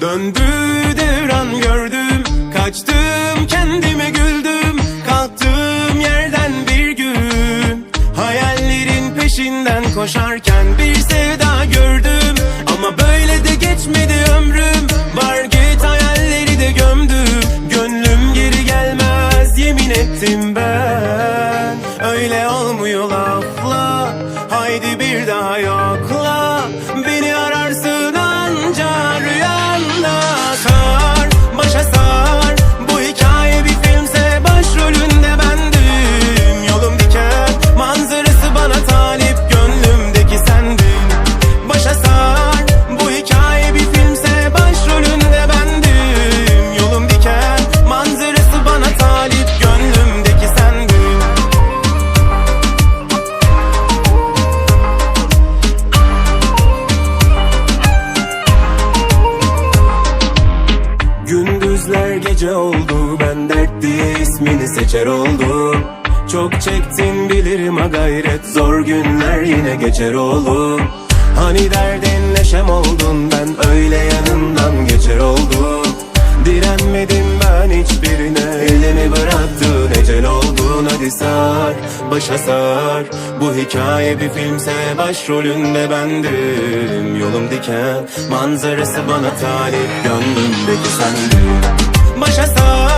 Döndü devran gördüm Kaçtım kendime güldüm. Kalktığım yerden bir gün Hayallerin peşinden koşarken bir sevda gördüm. Ama böyle de geçmedi ömrüm Var git hayalleri de gömdüm. Gönlüm geri gelmez yemin ettim ben. Öyle olmuyor lafla Haydi bir daha yokla gece oldu ben dert diye ismini seçer oldum. Çok çektin bilirim ha gayret zor günler yine geçer oğlum. Hani derdin neşem oldun ben öyle yanından geçer oldum. Direnmedim ben hiçbirine elimi bıraktın ecel oldun. Hadi sar başa sar. Bu hikaye bir filmse başrolünde bendim. Yolum diken manzarası bana talip gönlümdeki sendin Başa sar bu